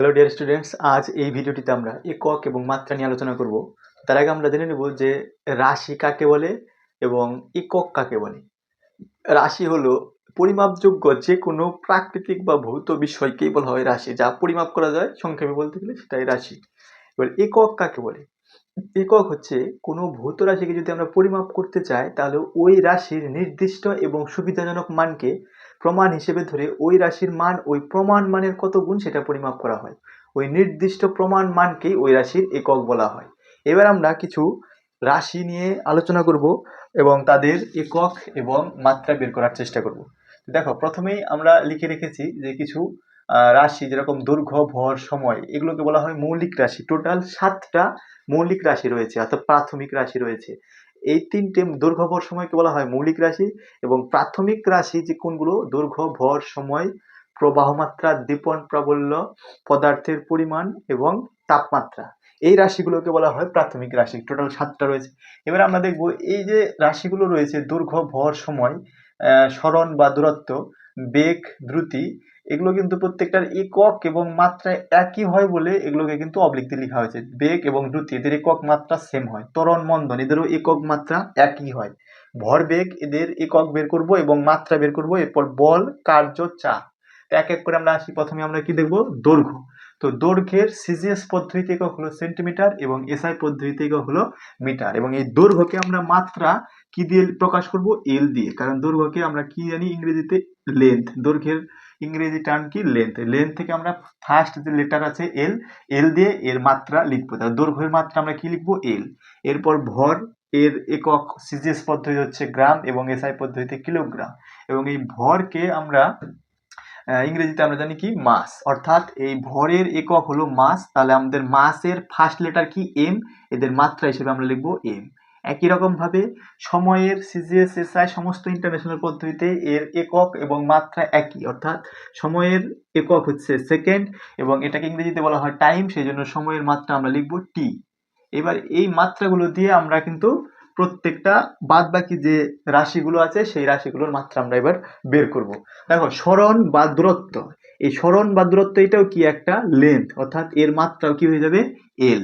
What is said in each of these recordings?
Hello dear students আজ এই ভিডিওটিতে আমরা একক এবং মাত্রা নিয়ে আলোচনা করব। তার আগে আমরা জেনে নেব যে রাশি কাকে বলে এবং একক কাকে বলে। রাশি হলো পরিমাপযোগ্য যে কোনো প্রাকৃতিক বা ভৌত বিষয়কেই বলা হয় রাশি। যা পরিমাপ করা যায় সংক্ষেপে বলতে গেলে সেটাই রাশি। এবার একক কাকে বলে? একক হচ্ছে কোনো ভৌত রাশিকে যদি আমরা পরিমাপ করতে চাই, তাহলে ওই রাশির নির্দিষ্ট এবং সুবিধাজনক মানকে প্রমাণ হিসেবে ধরে ওই রাশির মান, ওই প্রমাণ মানের কত গুণ সেটা পরিমাপ করা হয়। ওই নির্দিষ্ট প্রমাণ মানকেই ওই রাশির একক বলা হয়। এবার আমরা কিছু রাশি নিয়ে আলোচনা করব এবং তাদের একক এবং মাত্রা বের করার চেষ্টা করব। দেখো, প্রথমেই আমরা লিখে রেখেছি যে কিছু রাশি যেরকম দৈর্ঘ্য, ভর, সময়, এগুলোকে বলা হয় মৌলিক রাশি। টোটাল সাতটা মৌলিক রাশি রয়েছে, অর্থাৎ প্রাথমিক রাশি রয়েছে। এই তিনটে দৈর্ঘ্য ভর সময়কে বলা হয় মৌলিক রাশি এবং প্রাথমিক রাশি যে কোনগুলো? দৈর্ঘ্য ভর সময়, প্রবাহ মাত্রা দীপন প্রাবল্য, পদার্থের পরিমাণ এবং তাপমাত্রা। এই রাশিগুলোকে বলা হয় প্রাথমিক রাশি। টোটাল সাতটা রয়েছে। এবার আমরা দেখব এই যে রাশিগুলো রয়েছে, দৈর্ঘ্য ভর সময় স্মরণ বা দূরত্ব, বেগ, দ্রুতি এগুলো কিন্তু প্রত্যেকটার একক এবং মাত্রা একই হয় বলে এগুলোকে কিন্তু অবলিক দিয়ে লেখা হয়েছে। বেগ এবং দ্রুতি, এদের একক মাত্রা সেম হয়। তরণ মন্দন, এদেরও একক মাত্রা একই হয়। ভর ভরবেগ এদের একক বের করব এবং মাত্রা বের করব। এরপর বল, কার্য, চাপ। এক এক করে আমরা আসি। প্রথমে আমরা কি দেখব? দৈর্ঘ্য। তো দৈর্ঘ্যের সিজিএস পদ্ধতিতে হলো সেন্টিমিটার এবং এসআই পদ্ধতিতে হলো মিটার এবং এই দৈর্ঘ্যকে আমরা মাত্রা কি দিয়ে প্রকাশ করব? এল দিয়ে। কারণ দৈর্ঘ্যকে আমরা কি জানি ইংরেজিতে? লেন্থ দৈর্ঘ্যের ইংরেজি টার্ম কি? লেন্থ লেন্থ থেকে আমরা ফার্স্ট যে লেটার আছে এল এল দিয়ে এর মাত্রা লিখব। তাহলে দৈর্ঘ্যের মাত্রা আমরা কি লিখব? এল এরপর ভর এর একক সিজিএস পদ্ধতি হচ্ছে গ্রাম এবং এসআই পদ্ধতিতে কিলোগ্রাম এবং এই ভরকে আমরা ইংরেজিতে আমরা জানি কি, মাস। অর্থাৎ এই ভরের একক হলো মাস, তাহলে আমাদের মাসের ফার্স্ট লেটার কি? এম এদের মাত্রা হিসেবে আমরা লিখব এম একই রকম ভাবে সময়ের সিজিএস এসআই সমস্ত ইন্টারন্যাশনাল পদ্ধতিতে এর একক এবং মাত্রা একই। অর্থাৎ সময়ের একক হচ্ছে সেকেন্ড এবং এটাকে ইংরেজিতে বলা হয় টাইম সেই জন্য সময়ের মাত্রা আমরা লিখব টি এবার এই মাত্রাগুলো দিয়ে আমরা কিন্তু প্রত্যেকটা বাদ বাকি যে রাশিগুলো আছে, সেই রাশিগুলোর মাত্রা আমরা এবার বের করব। দেখো, স্মরণ বা দূরত্ব। এই স্মরণ বা দূরত্ব এটাও কি একটা? লেন্থ অর্থাৎ এর মাত্রাও কি হয়ে যাবে? এল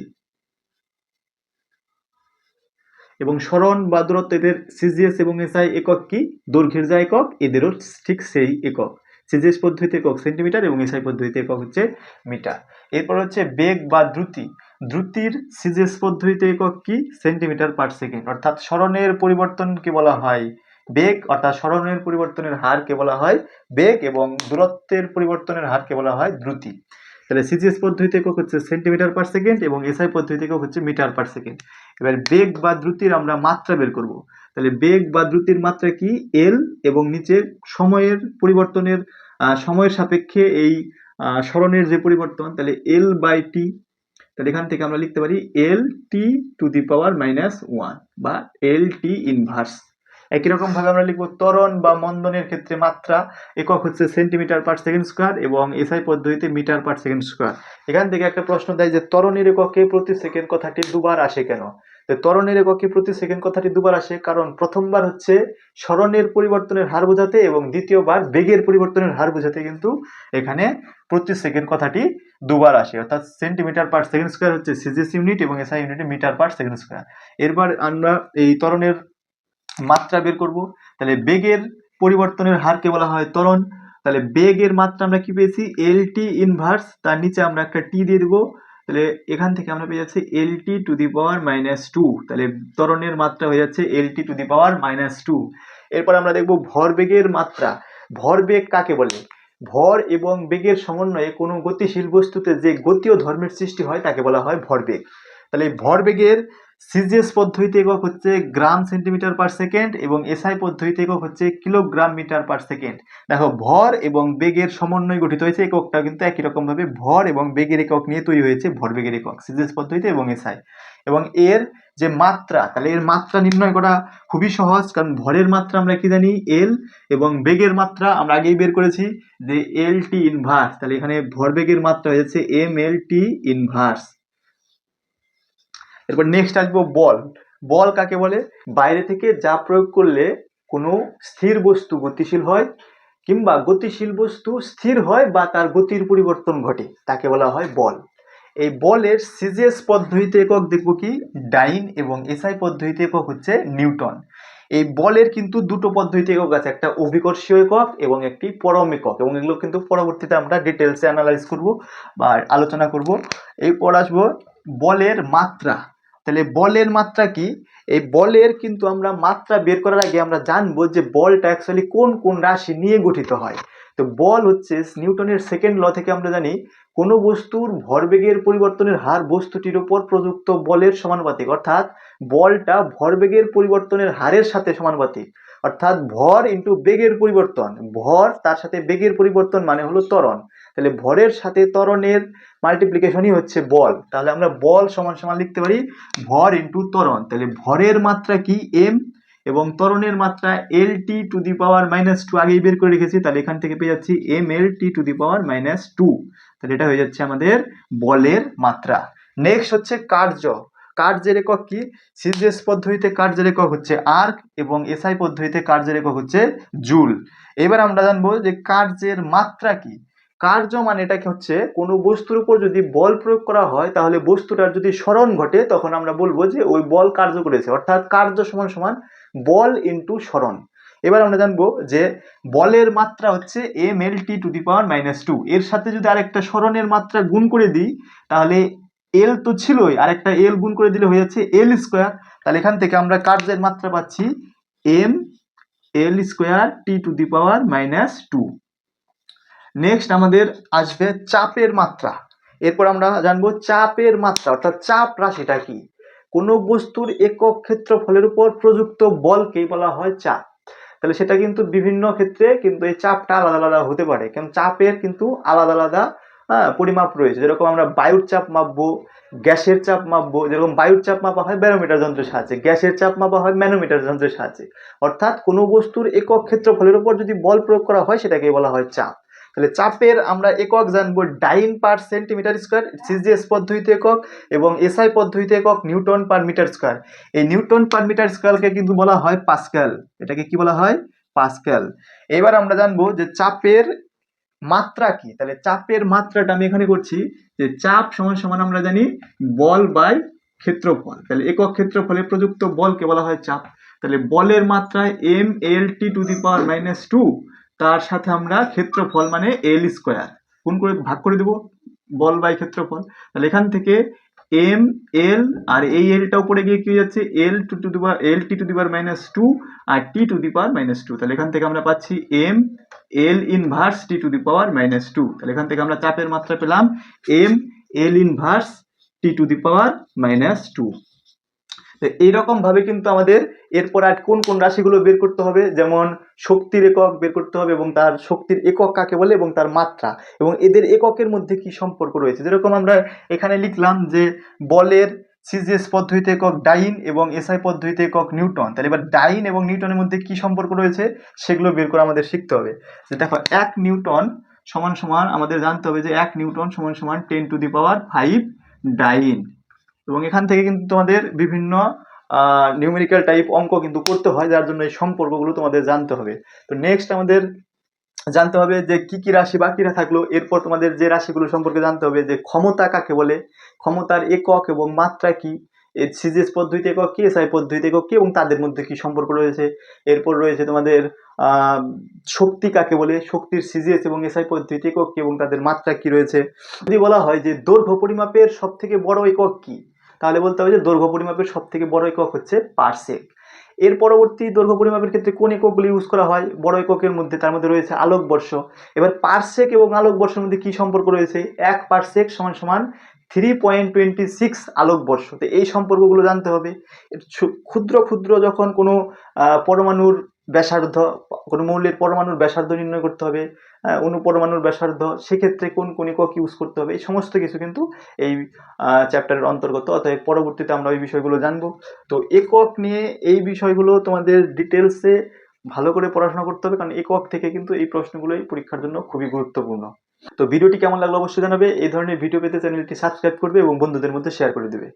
এবং স্মরণ বা দূরত্ব এদের সিজিএস এবং এসআই একক কি? দৈর্ঘ্যের যা একক, এদেরও ঠিক সেই একক। সিজিএস পদ্ধতিতে একক সেন্টিমিটার এবং এসআই পদ্ধতিতে একক হচ্ছে মিটার এরপর হচ্ছে বেগ বা দ্রুতি। দ্রুতির সিজেস পদ্ধতিতে একক কি? Centimetre per second. অর্থাৎ স্মরণের পরিবর্তনকে বলা হয় বেগ, অর্থাৎ স্মরণের পরিবর্তনের হারকে বলা হয় বেগ এবং দূরত্বের পরিবর্তনের হারকে বলা হয় দ্রুতি। তাহলে সিজিএস পদ্ধতিতে একক হচ্ছে সেন্টিমিটার পার সেকেন্ড এবং এসআই পদ্ধতিতে একক হচ্ছে মিটার পার সেকেন্ড। এবার বেগ বা দ্রুতির আমরা মাত্রা বের করব। তাহলে বেগ বা দ্রুতির মাত্রা কি? এল এবং নিচে সময়ের পরিবর্তনের সময়ের সাপেক্ষে এই স্মরণের যে পরিবর্তন, তাহলে এল বাই টি তাহলে এখান থেকে আমরা লিখতে পারি L T to the power minus one বা এল টি ইনভার্স একই রকম ভাবে আমরা লিখব ত্বরণ বা মন্দনের ক্ষেত্রে মাত্রা, একক হচ্ছে সেন্টিমিটার পার সেকেন্ড স্কোয়ার এবং এসআই পদ্ধতিতে মিটার পার সেকেন্ড স্কোয়ার এখান থেকে একটা প্রশ্ন দেয় যে ত্বরণের এককে প্রতি সেকেন্ড কথাটি দুবার আসে কেন? ত্বরণের এককে প্রতি সেকেন্ড কথাটি দুবার আসে, কারণ প্রথমবার হচ্ছে স্মরণের পরিবর্তনের হার বোঝাতে এবং দ্বিতীয়বার বেগের পরিবর্তনের হার বোঝাতে কিন্তু এখানে প্রতি সেকেন্ড কথাটি দুবার আসে। অর্থাৎ সেন্টিমিটার পার সেকেন্ড স্কোয়ার হচ্ছে সিজিএস ইউনিট এবং SI unit metre per second square এরপর আমরা এই ত্বরণের মাত্রা বের করব। তাহলে বেগের পরিবর্তনের হারকে বলা হয় ত্বরণ। তাহলে বেগের মাত্রা আমরা কি পেয়েছি? এল টি ইনভার্স তার নিচে আমরা একটা টি দিয়ে দেবো। তাহলে এখান থেকে আমরা পেয়ে যাচ্ছি L T to the power minus two তাহলে ত্বরণের মাত্রা হয়ে যাচ্ছে L T to the power minus two এরপর আমরা দেখব ভরবেগের মাত্রা। ভরবেগ কাকে বলে? ভর এবং বেগের সমন্বয়ে কোনো গতিশীল বস্তুতে যে গতীয় ধর্মের সৃষ্টি হয়, তাকে বলা হয় ভরবেগ তাহলে ভর ভরবেগের সিজিএস পদ্ধতিতে একক হচ্ছে গ্রাম সেন্টিমিটার পার সেকেন্ড এবং এসআই পদ্ধতিতে একক হচ্ছে কিলোগ্রাম মিটার পার সেকেন্ড। দেখো, ভর এবং বেগের সমন্বয় গঠিত হয়েছে এককটা কিন্তু একই রকম ভাবে ভর এবং বেগের একক নিয়ে তৈরি হয়েছে ভরবেগের একক সিজিএস পদ্ধতিতে এবং এসআই এবং এর যে মাত্রা, তাহলে এর মাত্রা নির্ণয় করা খুবই সহজ, কারণ ভরের মাত্রা আমরা কি জানি? এল এবং বেগের মাত্রা আমরা আগেই বের করেছি যে এল টি ইনভার্স তাহলে এখানে ভরবেগের মাত্রা হয়েছে এম এল টি ইনভার্স এরপর নেক্সট আসব বল। বল কাকে বলে? বাইরে থেকে যা প্রয়োগ করলে কোনো স্থির বস্তু গতিশীল হয় কিংবা গতিশীল বস্তু স্থির হয় বা তার গতির পরিবর্তন ঘটে, তাকে বলা হয় বল। এই বলের সিজিএস পদ্ধতিতে একক দেখব কি? ডাইন এবং এসআই পদ্ধতিতে একক হচ্ছে নিউটন। এই বলের কিন্তু দুটো পদ্ধতিতে একক আছে, একটা অভিকর্ষীয় একক এবং একটি পরম একক এবং এগুলো কিন্তু পরবর্তীতে আমরা ডিটেলসে অ্যানালাইজ করব বা আলোচনা করব। এরপর আসব বলের মাত্রা। তাহলে বলের মাত্রা কি? এই বলের কিন্তু আমরা মাত্রা বের করার আগে আমরা জানব যে বলটা অ্যাকচুয়ালি কোন কোন রাশি নিয়ে গঠিত হয়। তো বল হচ্ছে নিউটনের সেকেন্ড ল থেকে আমরা জানি, কোনো বস্তুর ভরবেগের পরিবর্তনের হার বস্তুটির উপর প্রযুক্ত বলের সমানুপাতিক। অর্থাৎ বলটা ভরবেগের পরিবর্তনের হারের সাথে সমানুপাতিক। অর্থাৎ ভর ইন্টু বেগের পরিবর্তন। ভর তার সাথে বেগের পরিবর্তন মানে হলো ত্বরণ। তাহলে ভরের সাথে ত্বরণের মাল্টিপ্লিকেশনই হচ্ছে বল। তাহলে আমরা বল সমান সমান লিখতে পারি ভর ইন্টু ত্বরণ। তাহলে ভরের মাত্রা কি? এম এবং ত্বরণের মাত্রা L T to the power minus two আগেই বের করে রেখেছি, তাহলে এখান থেকে পেয়ে যাচ্ছি M L T to the power minus two তাহলে এটা হয়ে যাচ্ছে আমাদের বলের মাত্রা। নেক্সট হচ্ছে কার্য। কার্যের একক কি? সিজিএস পদ্ধতিতে কার্যের একক হচ্ছে আর্ক এবং এসআই পদ্ধতিতে কার্যের একক হচ্ছে জুল এবার আমরা জানব যে কার্যের মাত্রা কি? কার্য মানে এটাকে হচ্ছে কোনো বস্তুর উপর যদি বল প্রয়োগ করা হয়, তাহলে বস্তুটার যদি স্মরণ ঘটে, তখন আমরা বলব যে ওই বল কার্য করেছে। অর্থাৎ কার্য সমান সমান বল ইন্টু স্মরণ। এবার আমরা জানব যে বলের মাত্রা হচ্ছে M L T to the power minus two এর সাথে যদি আরেকটা স্মরণের মাত্রা গুণ করে দিই, তাহলে এল তো ছিলই। আরেকটা এল গুণ করে দিলে হয়ে যাচ্ছে এল স্কোয়ার তাহলে এখান থেকে আমরা কার্যের মাত্রা পাচ্ছি M L square T to the power minus two next আমাদের আসবে চাপের মাত্রা। এরপর আমরা জানব চাপের মাত্রা, অর্থাৎ চাপ রাশিটা কি? কোনো বস্তুর একক ক্ষেত্রফলের উপর প্রযুক্ত বলকেই বলা হয় চাপ। তাহলে সেটা কিন্তু বিভিন্ন ক্ষেত্রে কিন্তু এই চাপটা আলাদা আলাদা হতে পারে। কারণ চাপের কিন্তু আলাদা আলাদা পরিমাপ রয়েছে। যেরকম আমরা বায়ুর চাপ মাপবো, গ্যাসের চাপ মাপবো, যেরকম বায়ুর চাপ মাপা হয় ব্যারোমিটার যন্ত্রের সাহায্যে, গ্যাসের চাপ মাপা হয় ম্যানোমিটার যন্ত্রের সাহায্যে। অর্থাৎ কোনো বস্তুর একক ক্ষেত্রফলের উপর যদি বল প্রয়োগ করা হয় সেটাকে বলা হয় চাপ। তাহলে চাপের আমরা একক জানব dyne per centimetre square CGS পদ্ধতিতে একক এবং এসআই পদ্ধতিতে একক নিউটন পার মিটার স্কোয়ার। এই নিউটন পার মিটার স্কোয়ারকে কিন্তু বলা হয় পাস্ক্যাল। এটাকে কি বলা হয়? পাস্ক্যাল। এবার আমরা জানব যে চাপের মাত্রা কি? তাহলে চাপের মাত্রাটা আমি এখানে করছি যে চাপ সমান সমান আমরা জানি বল বাই ক্ষেত্রফল। তাহলে একক ক্ষেত্রফলে প্রযুক্ত বলকে বলা হয় চাপ। তাহলে বলের মাত্রা M L T to the power minus two তার সাথে আমরা ক্ষেত্রফল মানে এল স্কোয়ার কোন করে ভাগ করে দেব বল বাই ক্ষেত্রফল। তাহলে এখান থেকে এম এল আর এই এলটা উপরে গিয়ে কি যাচ্ছে? L two to the power L T to the power minus two R T to the power minus two তাহলে এখান থেকে আমরা পাচ্ছি M L inverse T to the power minus two তাহলে এখান থেকে আমরা চাপের মাত্রা পেলাম M L inverse T to the power minus two তো এইরকম ভাবে কিন্তু আমাদের এরপর আর কোন কোন রাশিগুলো বের করতে হবে? যেমন শক্তির একক বের করতে হবে এবং তার শক্তির একক কাকে বলে? এবং তার মাত্রা। এবং এদের এককের মধ্যে কি সম্পর্ক রয়েছে? যেরকম আমরা এখানে লিখলাম যে বলের সিজিএস পদ্ধতিতে একক ডাইন এবং এসআই পদ্ধতিতে একক নিউটন। তাহলে এবার ডাইন এবং নিউটনের মধ্যে কি সম্পর্ক রয়েছে? সেগুলো বের করে আমাদের শিখতে হবে। যে দেখো, এক নিউটন সমান সমান আমাদের জানতে হবে যে এক নিউটন সমান সমান ten to the power five dyne. এবং এখান থেকে কিন্তু তোমাদের বিভিন্ন নিউমেরিক্যাল টাইপ অঙ্ক কিন্তু করতে হয়, যার জন্য এই সম্পর্কগুলো তোমাদের জানতে হবে। তো নেক্সট আমাদের জানতে হবে যে কি কি রাশি বাকিরা থাকল, এরপর তোমাদের যে রাশিগুলো সম্পর্কে জানতে হবে যে ক্ষমতা কাকে বলে, ক্ষমতার একক এবং মাত্রা কি, এর সিজিএস পদ্ধতি একক কি এসআই পদ্ধতিতে একক কি, এবং তাদের মধ্যে কি সম্পর্ক রয়েছে, এরপর রয়েছে তোমাদের শক্তি কাকে বলে, শক্তির সিজিএস এবং এসআই পদ্ধতিতে একক কি, এবং তাদের মাত্রা কি রয়েছে। যদি বলা হয় যে দৈর্ঘ্য পরিমাপের সব থেকে বড় একক কি তাহলে বলতে হবে যে দৈর্ঘ্য পরিমাপের সব থেকে বড় একক হচ্ছে পারসেক। এর পরবর্তী দৈর্ঘ্য পরিমাপের ক্ষেত্রে কোন এককগুলি ইউজ করা হয়? বড় এককের মধ্যে, তার মধ্যে রয়েছে আলোকবর্ষ। এবার পারসেক এবং আলোকবর্ষের মধ্যে কি সম্পর্ক রয়েছে? এক পারসেক সমান সমান থ্রি পয়েন্ট টোয়েন্টি সিক্স আলোকবর্ষ। তো এই সম্পর্কগুলো জানতে হবে। ক্ষুদ্র ক্ষুদ্র যখন কোনো পরমাণুর ব্যাসার্ধ, কোনো মৌলের পরমাণুর ব্যাসার্ধ নির্ণয় করতে হবে অনুপরমাণুর ব্যাসার্ধ, সেক্ষেত্রে কোন কোন একক ইউজ করতে হবে? এই সমস্ত কিছু কিন্তু এই চ্যাপ্টারের অন্তর্গত। অতএব পরবর্তীতে আমরা ওই বিষয়গুলো জানব। তো একক নিয়ে এই বিষয়গুলো তোমাদের ডিটেলসে ভালো করে পড়াশোনা করতে হবে, কারণ একক থেকে কিন্তু এই প্রশ্নগুলোই পরীক্ষার জন্য খুবই গুরুত্বপূর্ণ। তো ভিডিওটি কেমন লাগল অবশ্যই জানাবে। এই ধরনের ভিডিও পেতে চ্যানেলটি সাবস্ক্রাইব করবে এবং বন্ধুদের মধ্যে শেয়ার করে দেবে।